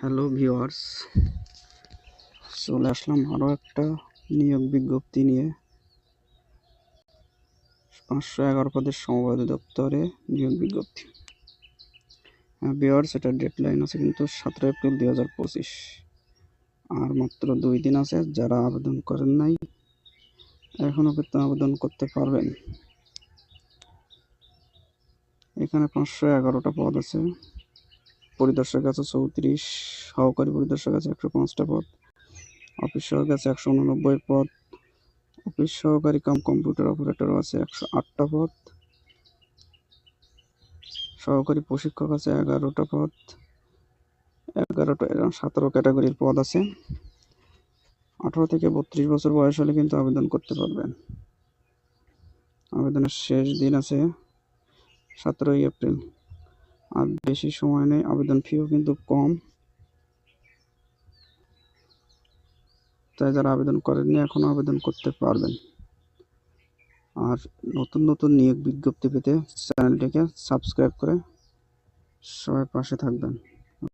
Hello viewers, চলে আসলাম আরও একটা নিয়োগ বিজ্ঞপ্তি নিয়ে। পাঁচশো এগারো পদের সমবায় দপ্তরে নিয়োগ বিজ্ঞপ্তি। হ্যাঁ ভিউয়ার্স, এটা ডেডলাইন আছে কিন্তু সতেরো এপ্রিল দুই হাজার পঁচিশ। আর মাত্র দুই দিন আছে, যারা আবেদন করেন নাই এখনও কিন্তু আবেদন করতে পারবেন। এখানে পাঁচশো এগারোটা পদ আছে। পরিদর্শক আছে চৌত্রিশ, সহকারী পরিদর্শক আছে একশো পাঁচটা পদ, অফিস সহকারী আছে একশো উননব্বই পদ, অফিস সহকারী কাম কম্পিউটার অপারেটর আছে একশো আটটা পদ, সহকারী প্রশিক্ষক আছে এগারোটা পদ, এগারোটা সতেরো ক্যাটাগরির পদ আছে। আঠারো থেকে বত্রিশ বছর বয়স হলে কিন্তু আবেদন করতে পারবেন। আবেদনের শেষ দিন আছে সতেরোই এপ্রিল। আর বেশি সময় নেই, আবেদন ফিও কিন্তু কম। তাই যারা আবেদন করেননি এখনও আবেদন করতে পারবেন। আর নতুন নতুন নিয়োগ বিজ্ঞপ্তি পেতে চ্যানেলটিকে সাবস্ক্রাইব করে সবাই পাশে থাকবেন।